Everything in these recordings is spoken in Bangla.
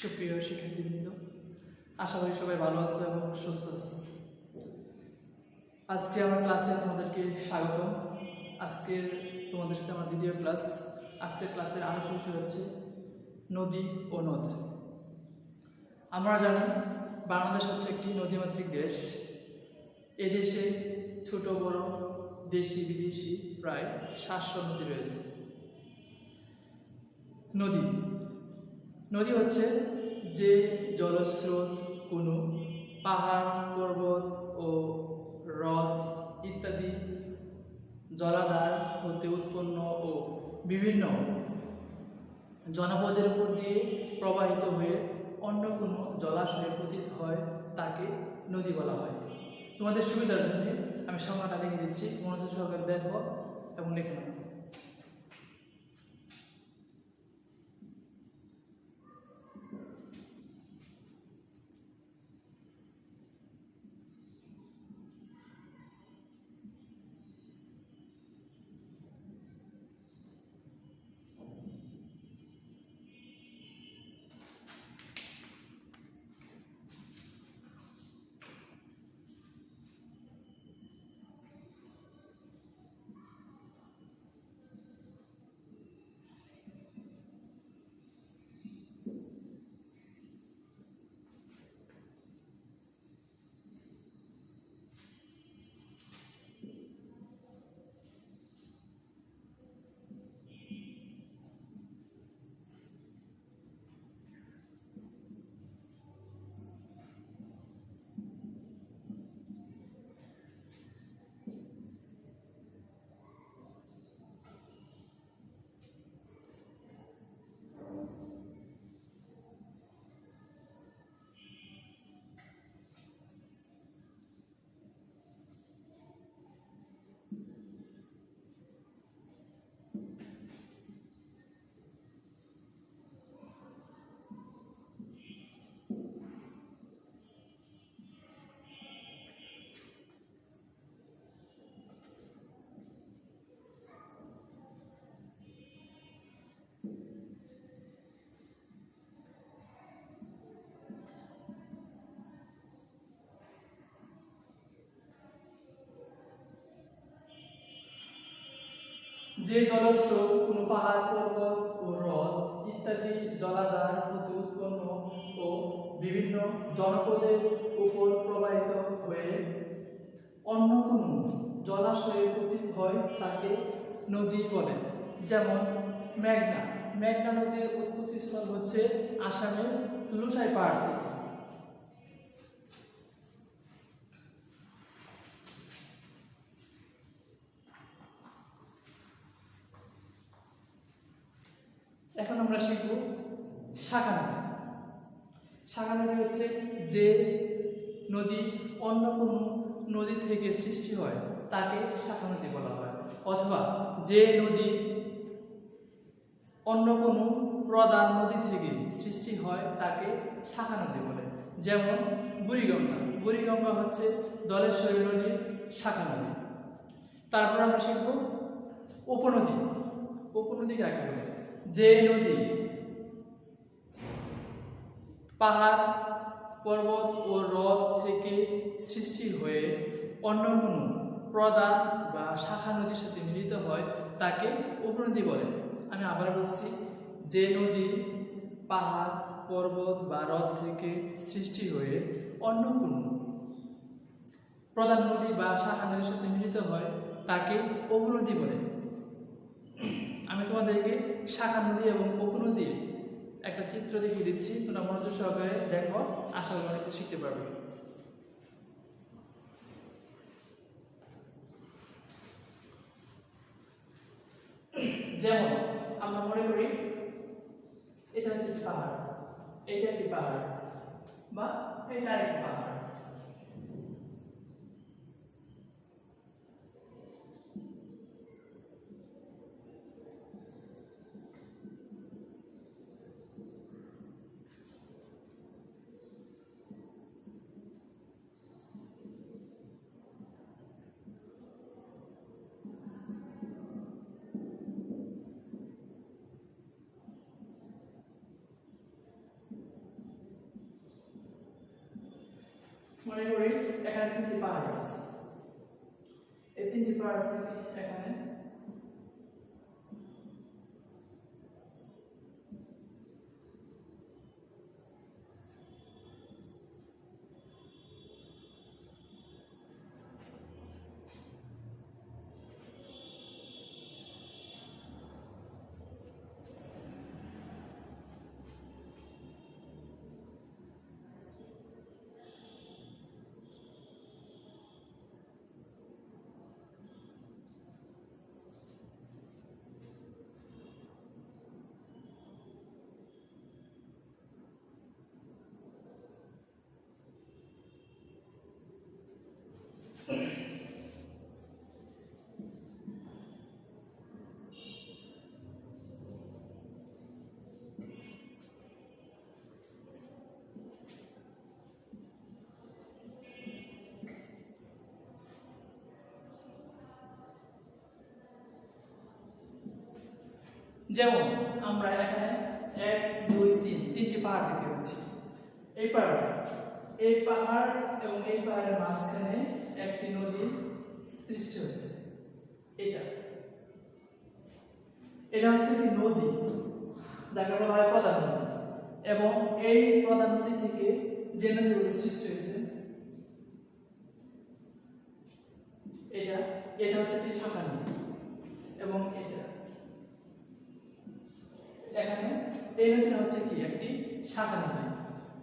সুপ্রিয় শিক্ষার্থীবৃন্দ, আশা করি সবাই ভালো আছে এবং সুস্থ আছে। আজকে আমার ক্লাসে তোমাদেরকে স্বাগত আজকের তোমাদের সাথে আমার দ্বিতীয় ক্লাস। আজকের ক্লাসের আলোচ্য বিষয় হচ্ছে নদী ও নদ। আমরা জানি বাংলাদেশ হচ্ছে একটি নদীমাতৃক দেশ। এদেশে ছোট বড় দেশি বিদেশি প্রায় সাতশো নদী রয়েছে। নদী নদী হচ্ছে যে জলস্রোত, কোনো পাহাড়, পর্বত ও হ্রদ ইত্যাদি জলাধার হতে উৎপন্ন ও বিভিন্ন জনপদের উপর দিয়ে প্রবাহিত হয়ে অন্য কোনো জলাশয়ে পতিত হয় তাকে নদী বলা হয়। তোমাদের সুবিধার জন্য আমি সংখ্যাটা লিখে দিচ্ছি। মনোযোগ সহকারে দেখো এবং লিখে নাও। যে জলস্রোত, কোনো পাহাড়, পর্বত ও হ্রদ ইত্যাদি জলাধার হতে উৎপন্ন ও বিভিন্ন জনপদের উপর প্রবাহিত হয়ে অন্য কোনো জলাশয়ে পতিত হয় তাকে নদী বলে। যেমন মেঘনা। মেঘনা নদীর উৎপত্তিস্থল হচ্ছে আসামের লুসাই পাহাড় থেকে। এখন আমরা শিখব শাখা নদী শাখা নদী হচ্ছে যে নদী অন্য কোনো নদী থেকে সৃষ্টি হয়, তাকে শাখা নদী বলা হয়। অথবা যে নদী অন্য কোনো প্রধান নদী থেকে সৃষ্টি হয়, তাকে শাখা নদী বলে। যেমন বুড়িগঙ্গা। বুড়িগঙ্গা হচ্ছে দলেশ্বরী নদীর শাখা নদী। তারপর আমরা শিখব উপনদী। উপনদী কাকে বলে? যে নদী, পাহাড়, পর্বত ও হ্রদ থেকে সৃষ্টি হয়ে অন্য কোনো প্রধান বা শাখা নদীর সাথে মিলিত হয়, তাকে উপনদী বলে। আমি আবার বলছি, যে নদী, পাহাড়, পর্বত বা হ্রদ থেকে সৃষ্টি হয়ে অন্য কোনো প্রধান নদী বা শাখা নদীর সাথে মিলিত হয়, তাকে উপনদী বলে। আমি তোমাদেরকে শাখা নদী এবং উপনদীর একটা চিত্র দেখিয়ে দিচ্ছি। তোমরা মনোযোগ সহকারে দেখো, আশা করি অনেক শিখতে পারবে। যেমন আমরা মনে করি, এটা হচ্ছে পাহাড়, এটা একটি পাহাড় বা এটা একটি পাহাড়। মনে করি এখানে তিনটি পাহাড় আছে যেমন আমরা এখানে এক, দুই, তিন, তিনটি পাহাড় দেখতে পাচ্ছি। এই পাহাড় এই পাহাড় এবং এই পাহাড়ের মাঝখানে একটি নদী সৃষ্টি হয়েছে। এটা। এটা হচ্ছে কি নদী, যাকে বলা হয় প্রধান নদী এবং এই প্রধান নদী থেকে যে নদীগুলো সৃষ্টি হয়েছে এটা এটা হচ্ছে কি শাখা নদী এবং এটা এখানে নদীটা হচ্ছে কি, একটি শাখা নদী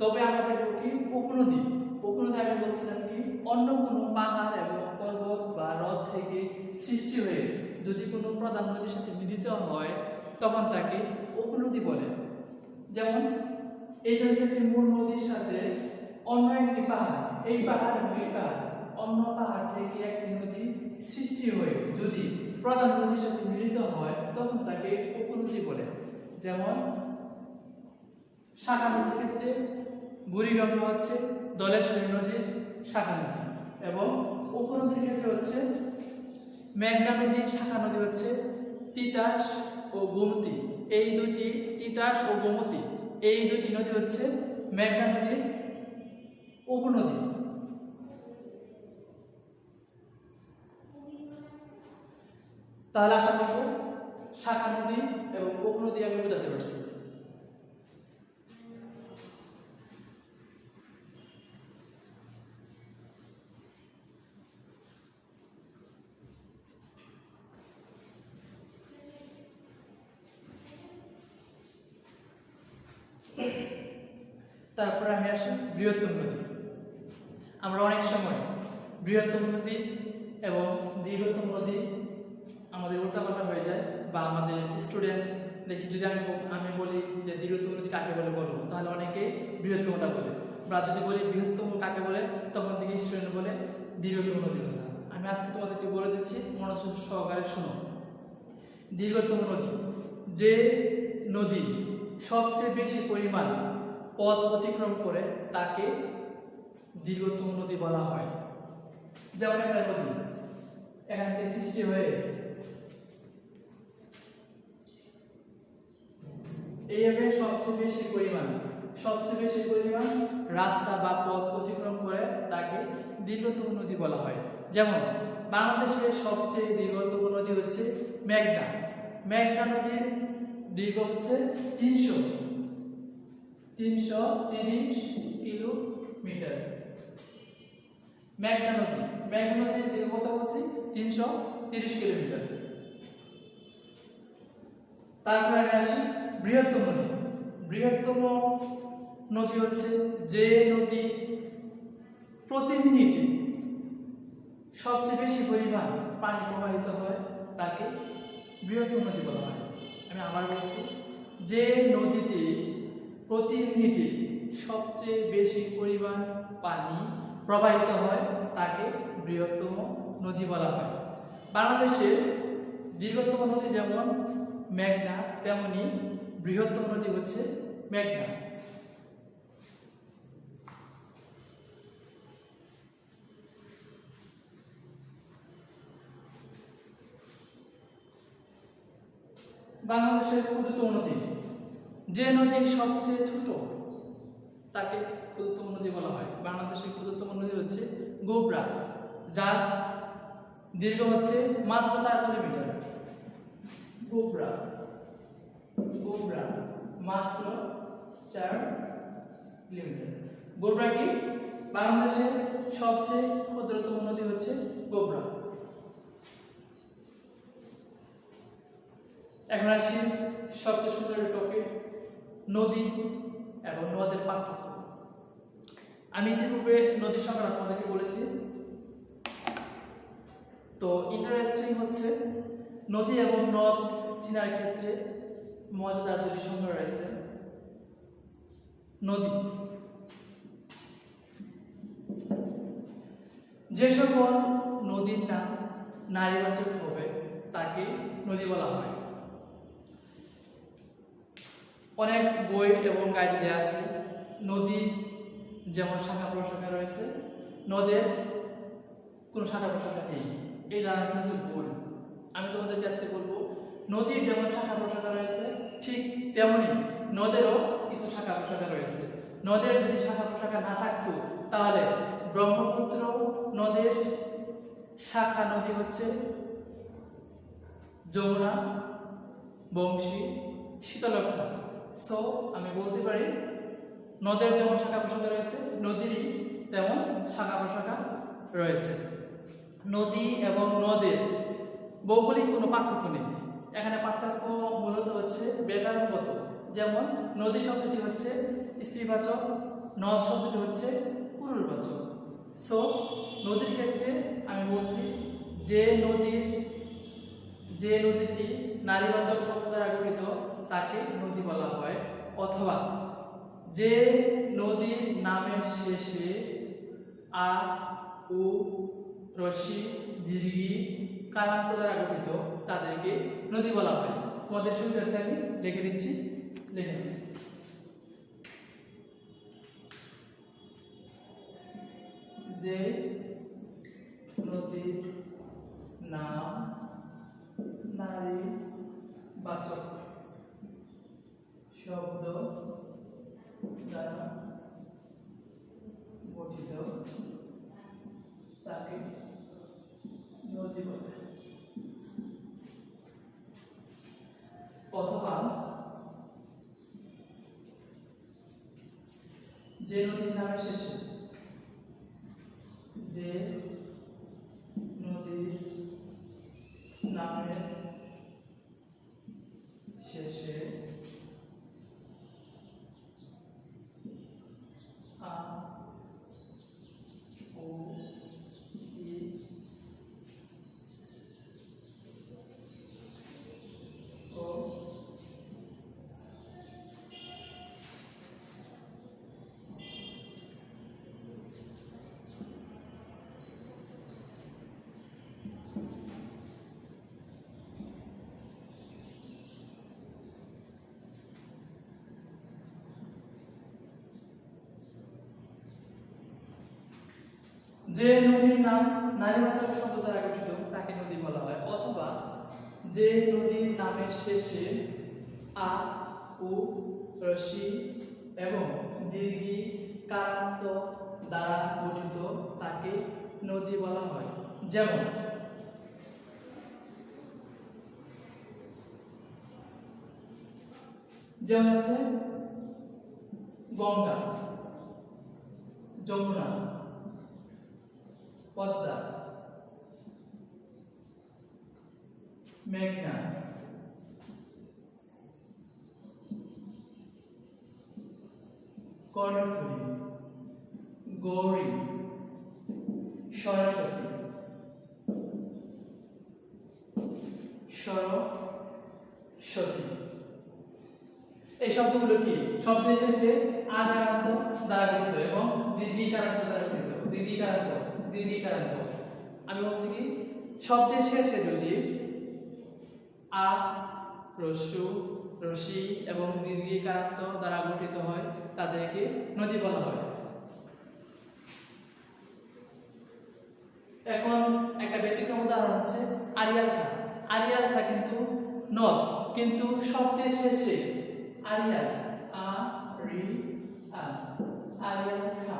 তবে আমরা দেখব কি, উপনদী। উপনদী আমি বলছিলাম কি, অন্য কোনো পাহাড় এবং পর্বত বা হ্রদ থেকে সৃষ্টি হয়ে যদি কোনো প্রধান নদীর সাথে মিলিত হয়, তখন তাকে উপনদী বলে। যেমন এইটা হচ্ছে একটি মূল নদীর সাথে অন্য একটি পাহাড়। এই পাহাড় এবং এই পাহাড়, অন্য পাহাড় থেকে একটি নদী সৃষ্টি হয়ে যদি প্রধান নদীর সাথে মিলিত হয়, তখন তাকে উপনদী বলে। যেমন শাখা নদীর ক্ষেত্রে বুড়িগঙ্গা হচ্ছে দলেশ্বরী নদীর শাখা নদী এবং উপনদীর ক্ষেত্রে হচ্ছে মেঘনা নদীর শাখা নদী হচ্ছে তিতাস ও গোমতী। এই দুইটি তিতাস ও গোমতী, এই দুইটি নদী হচ্ছে মেঘনা নদীর উপনদী তাহলে আশা করব শাখা নদী এবং উপনদী আমি বোঝাতে পারছি। বৃহত্তম নদী। আমরা অনেক সময় বৃহত্তম নদী এবং দীর্ঘতম নদী আমাদের উল্টাপাল্টা হয়ে যায় বা আমাদের স্টুডেন্ট দেখি, যদি আমি আমি বলি যে দীর্ঘতম নদী কাকে বলে বলব তাহলে অনেকে বৃহত্তমটা বলে। বা যদি বলি বৃহত্তম কাকে বলে, তখন থেকে স্টুডেন্ট বলে দীর্ঘতম নদীর কথা। আমি আজকে তোমাদেরকে বলে দিচ্ছি, মনোযোগ সহকারে শোনো। দীর্ঘতম নদী, যে নদী সবচেয়ে বেশি পরিমাণ পথ অতিক্রম করে তাকে দীর্ঘতম নদী বলা হয়। যেমন একটা নদী, এখান থেকে সৃষ্টি হয়ে এইভাবে সবচেয়ে বেশি পরিমাণ, সবচেয়ে বেশি পরিমাণ রাস্তা বা পথ অতিক্রম করে তাকে দীর্ঘতম নদী বলা হয়। যেমন, বাংলাদেশের সবচেয়ে দীর্ঘতম নদী হচ্ছে মেঘনা। মেঘনা নদীর দীর্ঘ হচ্ছে তিনশো তিনশো তিরিশ কিলোমিটার। মেঘনা নদী মেঘনা নদীর তিনশো তিরিশ কিলোমিটার। তারপরে আসি বৃহত্তম নদী। বৃহত্তম নদী হচ্ছে যে নদী প্রতি মিনিটে সবচেয়ে বেশি পরিমাণ পানি প্রবাহিত হয়, তাকে বৃহত্তম নদী বলা হয়। আমি আবার বলছি, যে নদীতে প্রতি মিনিটে সবচেয়ে বেশি পরিমাণ পানি প্রবাহিত হয় তাকে বৃহত্তম নদী বলা হয়। বাংলাদেশের দীর্ঘতম নদী যেমন মেঘনা, তেমনি বৃহত্তম নদী হচ্ছে মেঘনা। বাংলাদেশের ক্ষুদ্রতম নদী যে নদী সবচেয়ে ছোট, তাকে ক্ষুদ্রতম নদী বলা হয়। বাংলাদেশের ক্ষুদ্রতম নদী হচ্ছে গোবরা, যার দীর্ঘ হচ্ছে মাত্র চার কিলোমিটার। গোবরা গোবরা মাত্র চার কিলোমিটার। গোবরা কি? বাংলাদেশের সবচেয়ে ক্ষুদ্রতম নদী হচ্ছে গোবরা। এখন আসি সবচেয়ে সুন্দর টপিক নদী এবং নদের পার্থক্য। আমি ইতিপূর্বে নদীর সংখ্যা তোমাদেরকে বলেছি। তো ইন্টারেস্টিং হচ্ছে, নদী এবং নদ চিনার ক্ষেত্রে মজাদার দুটি সংখ্যা রয়েছে। নদী। যে সকল নদীর নাম নারীবাচক হবে, তাকে নদী বলা হয়। অনেক বই এবং গাইড দেওয়া আছে। নদী যেমন শাখা প্রশাখা রয়েছে নদের কোনো শাখা প্রশাখা নেই। এই ধারণাটি হচ্ছে ভুল আমি তোমাদের কাছে বলব, নদীর যেমন শাখা প্রশাখা রয়েছে, ঠিক তেমনি নদেরও কিছু শাখা প্রশাখা রয়েছে। নদের যদি শাখা প্রশাখা না থাকতো, তাহলে ব্রহ্মপুত্র নদের শাখা নদী হচ্ছে যমুনা, বংশী শীতলক্ষা সো আমি বলতে পারি, নদের যেমন শাখা প্রশাখা রয়েছে, নদীরই তেমন শাখা প্রশাখা রয়েছে। নদী এবং নদের ভৌগোলিক কোনো পার্থক্য নেই। এখানে পার্থক্য মূলত হচ্ছে ব্যাকরণগত। যেমন, নদী শব্দটি হচ্ছে স্ত্রীবাচক, নদ শব্দটি হচ্ছে পুরুষবাচক সো নদীর ক্ষেত্রে আমি বলছি যে নদীর, যে নদীটি নারীবাচক শব্দ দ্বারা গঠিত তাকে নদী বলা হয়, অথবা যে নদীর নামের শেষে আ, উ, রশি, দীর্ঘি কারান্ত দ্বারা গঠিত, তাদেরকে নদী বলা হয়। তোমাদের সুবিধার্থে আমি লিখে দিচ্ছি, লিখে যে নদীর নাম নারী বাচক শব্দ দ্বারা যে নদীর নাম নারীবাচক শব্দ দ্বারা গঠিত, তাকে নদী বলা হয়। অথবা যে নদীর নামের শেষে আ, উ রশি এবং দীর্ঘি কারান্ত দ্বারা গঠিত, তাকে নদী বলা হয়। যেমন যেমন আছে গঙ্গা, যমুনা পদ্মা। মেঘনা। কর্ণফুলী। গৌরী। সরস্বতী। সরস্বতী। এই শব্দগুলো কি? শব্দের শেষে আকারান্ত দ্বারা এবং দীর্ঘিকারান্ত দ্বারা গঠিত। দীর্ঘিকারান্ত দীর্ঘিকারান্ত আমি বলছি কি শব্দের শেষে যদি আ রস্যু রশি এবং দীর্ঘিকারান্ত দ্বারা গঠিত হয়, তাদেরকে নদী বলা হয়। এখন একটা ব্যতিক্রম উদাহরণ হচ্ছে আরিয়াল খা। কিন্তু নদ, কিন্তু শব্দের শেষে আরিয়াল, আ, রি, আ, আরিয়াল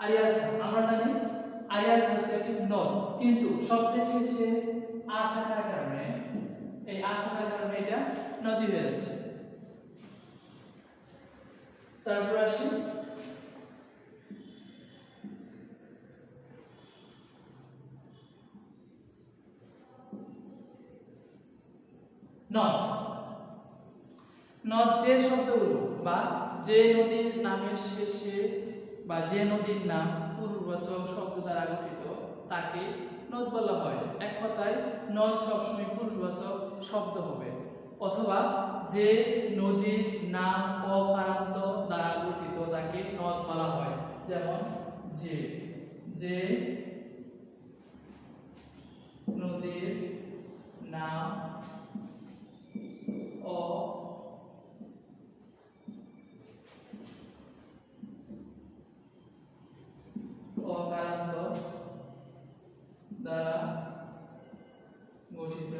খা আমরা জানি খা হচ্ছে একটি নদ। কিন্তু শব্দের শেষে আ থাকার কারণে, এই আ থাকার কারণে এটা নদী হয়ে যাচ্ছে। তারপর আসি। নদ। নদ যে শব্দগুলো বা যে নদীর নামের শেষে বা যে নদীর নাম পূর্ববাচক শব্দ দ্বারা গঠিত, তাকে নদ বলা হয়। এক কথায়, নদ সবসময় পূর্ববাচক শব্দ হবে। অথবা যে নদীর নাম অকারান্ত দ্বারা গঠিত, তাকে নদ বলা হয়। যেমন, যে যে নদীর নাম ও অকারান্ত দ্বারা গঠিত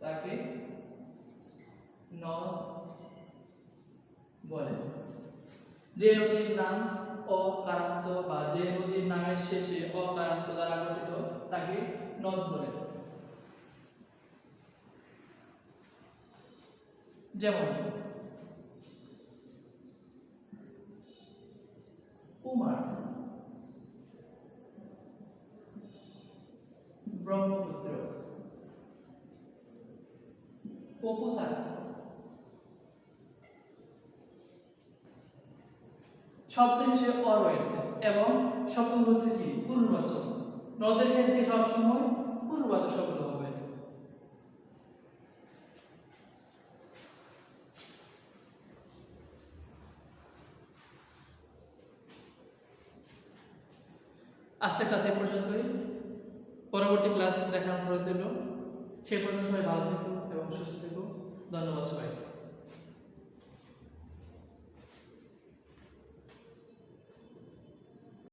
তাকে নদ বলে। যে নদীর নাম অকারান্ত বা যে নদীর নামের শেষে অকারান্ত দ্বারা গঠিত, তাকে নদ বলে। যেমন, কুমার, ব্রহ্মপুত্র কপুতা শব্দ হিসেবে অ রয়েছে এবং শব্দ হচ্ছে কি? পূর্ববচন নদের ক্ষেত্রে সবসময় পূর্ববচন শব্দ হবে। আজকের ক্লাস এই পর্যন্তই। পরবর্তী ক্লাস অনুরোধ দিল সে পর্যন্ত সবাই ভালো থেকো এবং সুস্থ থেকো। ধন্যবাদ সবাই